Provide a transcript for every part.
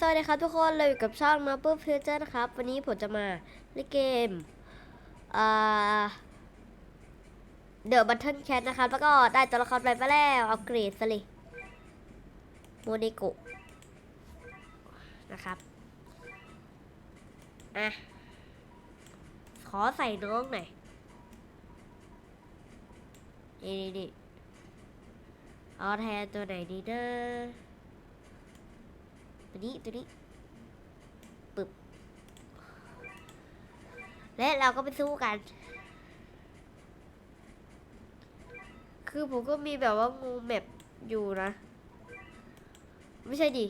สวัสดีครับทุกคนเราอยู่กับช่องมาปุ๊บฟิวเจอร์นะครับ วันนี้ผมจะมาเล่นเกมเดอะบัตเทิลแคทนะครับ แล้วก็ได้ตัวละครไปไปแล้วอัปเกรดซะเลยโมเนโกะนะครับ อะ ขอใส่น้องหน่อย นี่นี่นี่เอาแทนตัวไหนดีนะ ตัวนี้ตัวนี้ปึบและเราก็ไปสู้กัน คือผมก็มีแบบว่างูแมปอยู่นะ ไม่ใช่ดิ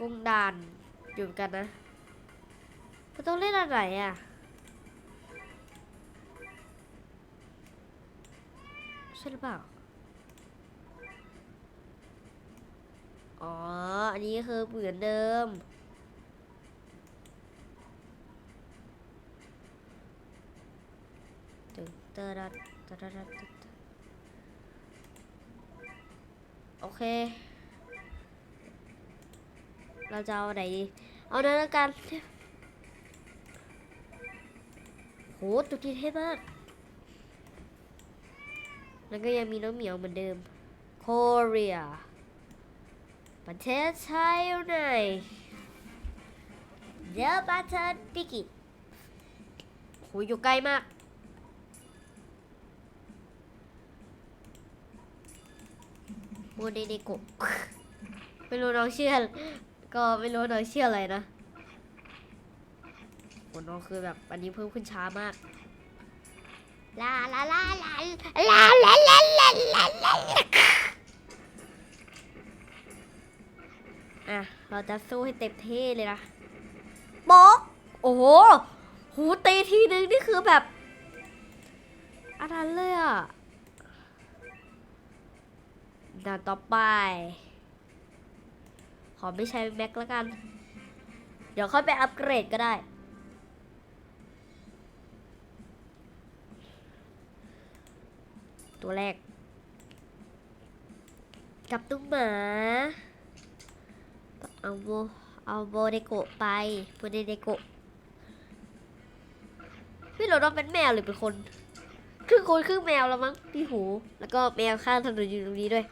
กงดานอยู่กันนะมันต้องเล่นอะไรอะใช่หรือเปล่า อ๋อ อันนี้คือเหมือนเดิม ตึงเตอร์ดัดตะดัดดัดตึ๊ดโอเค เราจะเอาไหนดี เอานั้นละกัน โหตัวที่เท่มาก แล้วก็ยังมีน้องเหมียวเหมือนเดิมโคเรีย ประเทศไทยอยู่ไหนเดี๋ยวบัตเทิลปิกิโหอยู่ใกล้มากโมเดเนโกไม่รู้น้องเชื่อก็ไม่รู้น้องเชื่ออะไรนะโหน้องคือแบบอันนี้เพิ่มขึ้นช้ามากลาลาลาลาลาลาลาลาลาลา อะ เราจะสู้ให้เต็มที่เลยนะโบอกโอ้โห หูตีทีนึงนี่คือแบบอันนั้นเลยอะด่านต่อไป ขอไม่ใช้แม็กแล้วกัน เดี๋ยวค่อยไปอัปเกรดก็ได้ ตัวแรก กับตุ้งหมา เอาโบเอาโบเดโกะไปโบเดเดโกะพี่เราต้องเป็นแมวหรือเป็นคนครึ่งคนครึ่งแมวแล้วมั้งที่หู แล้วก็แมวข้างถนนอยู่ตรงนี้ด้วย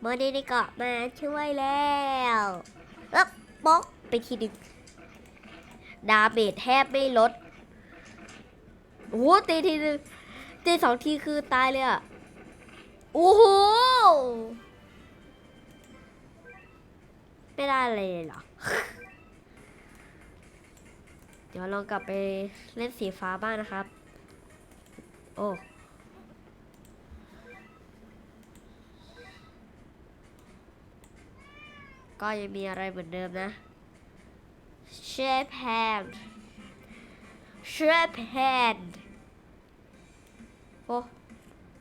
โมเดเดโกะมาช่วยแล้วเอ๊บป๊อกไปทีหนึ่งดาเมจแทบไม่ลดโอ้โหตีทีนึงตีสองทีคือตายเลยอะ โอ้โห ไม่ได้เลยเหรอ เดี๋ยวลองกลับไปเล่นสีฟ้าบ้างนะครับ โอ้ก็ยังมีอะไรเหมือนเดิมนะ shape hand shape hand โอ้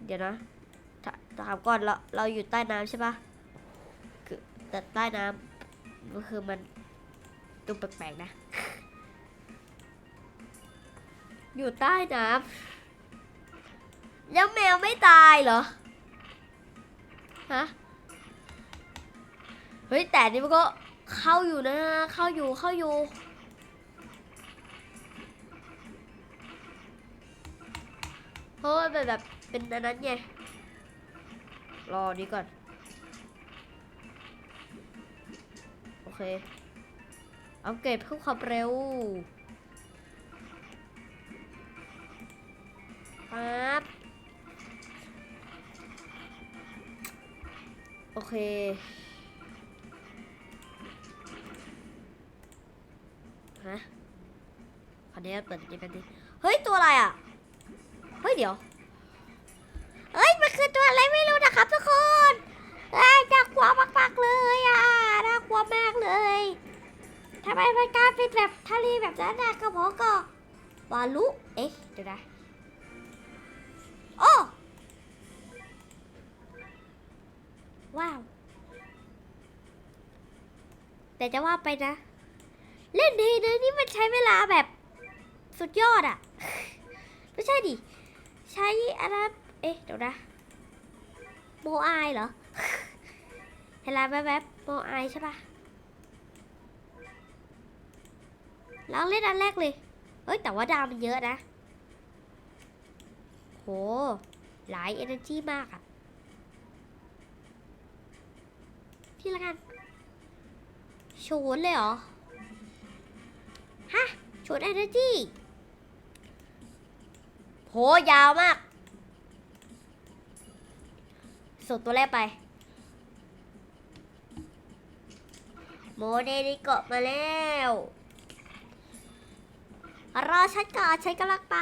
เดี๋ยวนะถถามก่อนเราเราอยู่ใต้น้ำใช่ปะคือแต่ใต้น้ำ ก็คือมันดูแปลกๆนะ อยู่ใต้น้ำแล้วแมวไม่ตายเหรอ ฮะ เฮ้ย แต่นี่มันก็เข้าอยู่นะ เข้าอยู่เข้าอยู่เพราะว่ามันแบบเป็นอันนั้นไงรอนี้ก่อน เค อัปเกรดเพิ่มความเร็วปั๊บโอเค ฮะขออนุญาตเปิดอันนี้แป๊บนึงเฮ้ย ตัวอะไรอะ เฮ้ย เดี๋ยว เฮ้ย มันคือตัวอะไรไม่รู้นะครับทุกคนเอ้ยน่ากลัวมากๆเลยอะ น่ากลัวมากเลยทำ ไมมันกายเป็นแบบทะเลแบบนั้นนะกระบอกก็วาลุเอ๊ะเดี๋ยวนะโอ้ว้าว แต่จะว่าไปนะ เล่นดีนะนี่มันใช้เวลาแบบสุดยอดอะ ไม่ใช่ดิ ใช้อะไรเอ๊ะ เดี๋ยวนะโมอายเหรอ เห็นแล้วแวบๆโมไอายใช่ปะ ลองเล่นอันแรกเลย เอ้ยแต่ว่าดาวมันเยอะนะ โห หลาย energy มากอะพี่ละกันโชนเลยเหรอ ฮะโชน energy โห ยาวมากส่งตัวแรกไป โมเดลิโกะมาแล้ว รอฉันก่อนฉันกำลังไป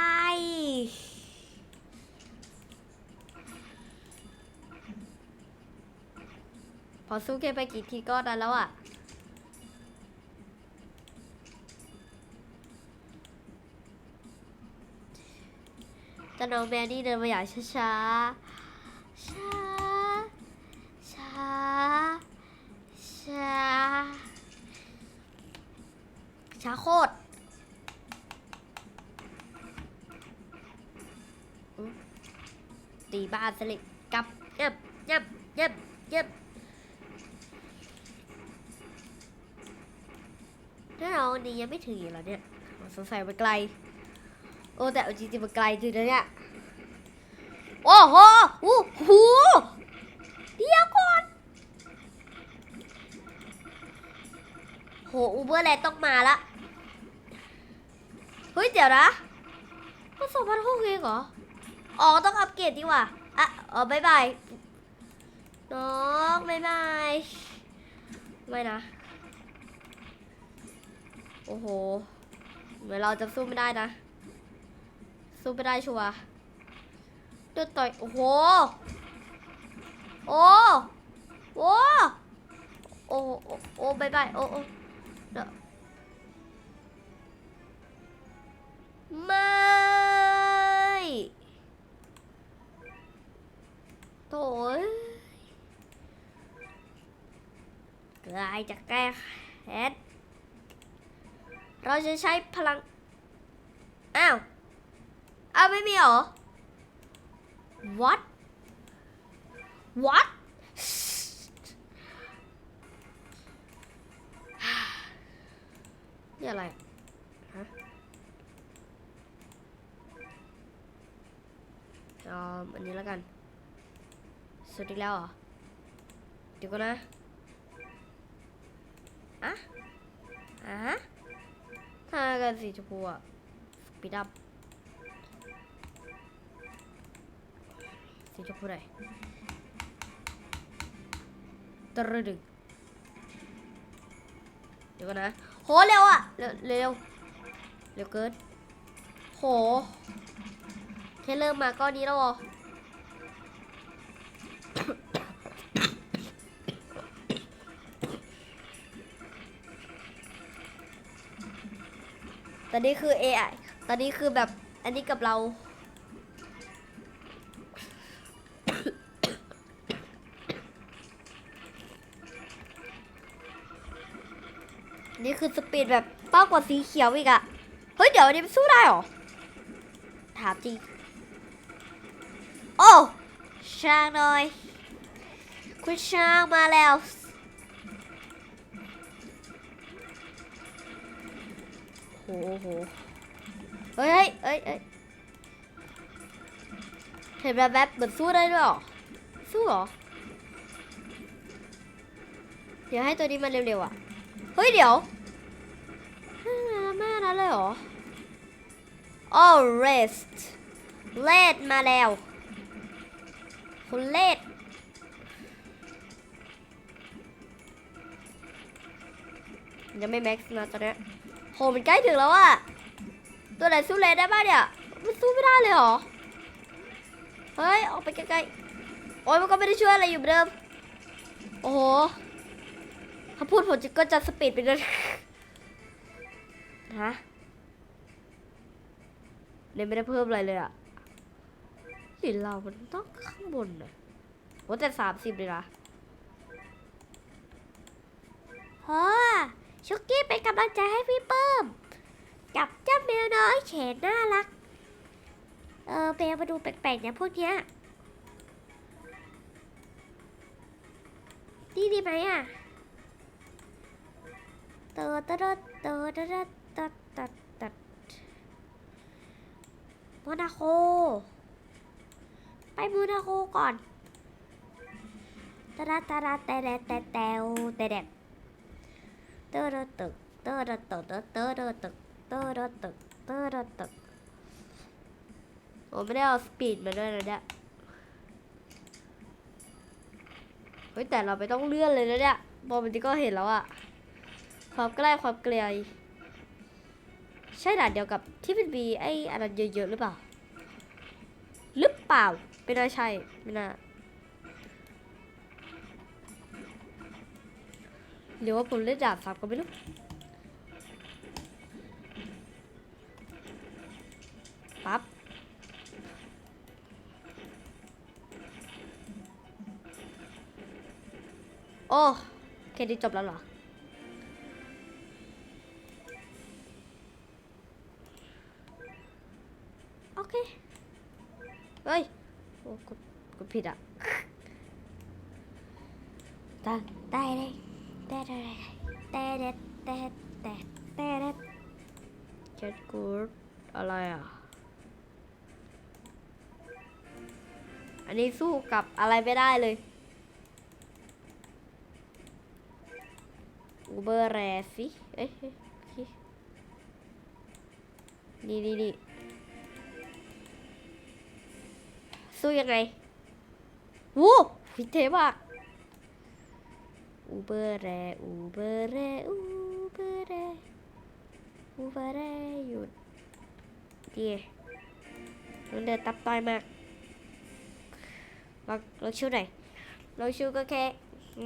พอสู้เกมไปกี่ทีก็นั้นแล้วอะ แต่น้องแมนนี่เดินมาอย่างช้าๆ ช้า ช้า ช้า ช้าโคตรอุ๊ย ตีบ้านสลิดกับเย็บเย็บเย็บเย็บถ้าเราอันนี้ยังไม่ถึงอยู่แล้วเนี่ยสงสัยมันไกล โอ้แต่เอาจริงๆมันไกลจริงนะเนี่ยโอ้โหอู้หูเดี๋ยวก่อน โห อูเบอร์แลนด์ต้องมาละ เฮ้ย เดี๋ยวนะก็สองพันหกเองเหรอ อ๋อต้องอัปเกรดดีกว่าอะอ๋อบายบายน้องบายบายไม่นะ โอ้โหเหมือนเราจะสู้ไม่ได้นะ สู้ไม่ได้ชัวร์โดต่อย โอ้โหโอ้โอ้โอ้โอ้โอ้บายบาย โอ้โอ้ ลายจะแก้แค้นเราจะใช้พลัง อ้าว อ้าว ไม่มีหรอ what what นี่อะไรอะฮะเอาอันนี้แล้วกัน สุดอีกแล้วเหรอ เดี๋ยวก่อนนะ อะอะถ้ากันสีชมพูอะปิดอัพสีชมพูไหนตรึดึงเดี๋ยวก่อนนะ โหเร็วอะเร็วเร็วเร็วเกินโหแค่เริ่มมาก็นี้แล้วเหรอ ตอนนี้คือ AI ตอนนี้คือแบบอันนี้กับเรา นี่คือสปีดแบบมากกว่าสีเขียวอีกอะเฮ้ย เดี๋ยวอันนี้มันสู้ได้หรอ ถามจริง โอ้ ช้างหน่อย คุณช้างมาแล้ว โหโหเฮ้ยเฮ้ยเฮ้ยเห็นแบบแบบเหมือนสู้ได้ด้วยหรอ สู้หรอ เดี๋ยวให้ตัวนี้มันเร็วๆอะ เฮ้ยเดี๋ยวแม่นั้นเลยหรอ oh rest เลดมาแล้วคุณเลดยังไม่แม็กซ์นะตอนนี้ โหมันใกล้ถึงแล้วอะตัวไหนสู้เลนได้บ้างเนี่ย มันสู้ไม่ได้เลยเหรอ เฮ้ย ออกไปไกลๆ โอ้ยมันก็ไม่ได้ช่วยอะไรอยู่เหมือนเดิม โอ้โหถ้าพูดผมจะก็จะสปีดไปเลยฮะเลยไม่ได้เพิ่มอะไรเลยอะสิเรามันต้องข้างบนน่ะโอ้แต่สามสิบเลยนะเฮ้ย ชุกกี้เป็นกำลังใจให้พี่เปิ้มกับเจ้าแมวน้อยแขนน่ารัก เออแมวมาดูแปลกๆเนี่ยพวกเนี้ยดีดีไหมอะเตอเตอเตอเตอเตอเตอเตอโมนาโค ไปโมนาโคก่อนตาตาตาแต่แต่แต่แต่แต่ ตอระตึกเตอระตึกเตอระตึกเตอระตึกเตอระตึกโอ้ไม่ได้เอาสปีดมาด้วยนะเนี่ยเฮ้ยแต่เราไม่ต้องเลื่อนเลยนะเนี่ยบอมันก็เห็นแล้วอะความใกล้ความเกลียใช่ด่านเดียวกับที่มันมีไอ้อันนั้นเยอะๆหรือเปล่า หรือเปล่า ไม่น่าใช่ ไม่น่า หรือว่าผมเล่นดาบสับก็ไม่รู้ปั๊บโอ้เครดิตจบแล้วเหรอโอเค เฮ้ยโอ้กดกดผิดอะตาได้เลย แต่แต่แต่แต่แต่แต่แต่ get good อะไรอะ อันนี้สู้กับอะไรไม่ได้เลยอูเบอร์แรสิเอ้ยนี่นี่นี่สู้ยังไงวู้พิเทมาก อูเบอร์แรอูเบอร์แรอูเบอร์แรอูเบอร์แรหยุดเดีมันเดินตับต้อยมากลองลองชูหน่อยลองชูก็แค่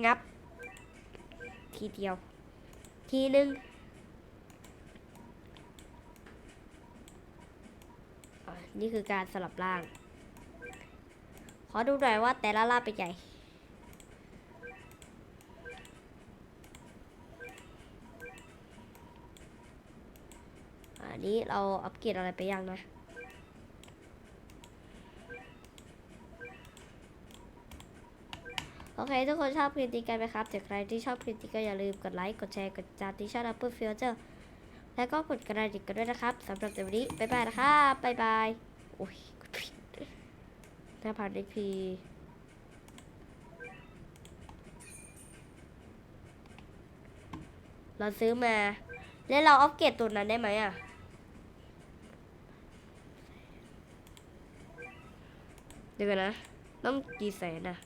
งับ ทีเดียว ทีหนึ่งนี่คือการสลับร่าง ขอดูหน่อยว่าแต่ละร่าเป็นไง อันนี้เราอัปเกรดอะไรไปยังนะโอเค ทุกคนชอบคลิปนี้กันไหมครับจากใครที่ชอบคลิปนี้ก็อย่าลืมกดไลค์ กดแชร์ กดติดตามที่ช่อง Apple Future แล้วก็กดกระดิ่งกันด้วยนะครับสำหรับวันนี้ บ๊ายบายนะครับบ๊ายบายโอ้ยกดผิดหน้าผ่านเด็กพีเราซื้อมา แล้วเราอัปเกรดตัวนั้นได้ไหมอะ เดี๋ยวก่อนนะ ต้องกี่แสนอะ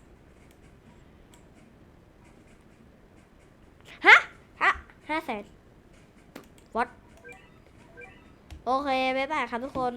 ฮะฮะห้าแสนวัดโอเค บ๊ายบายครับทุกคน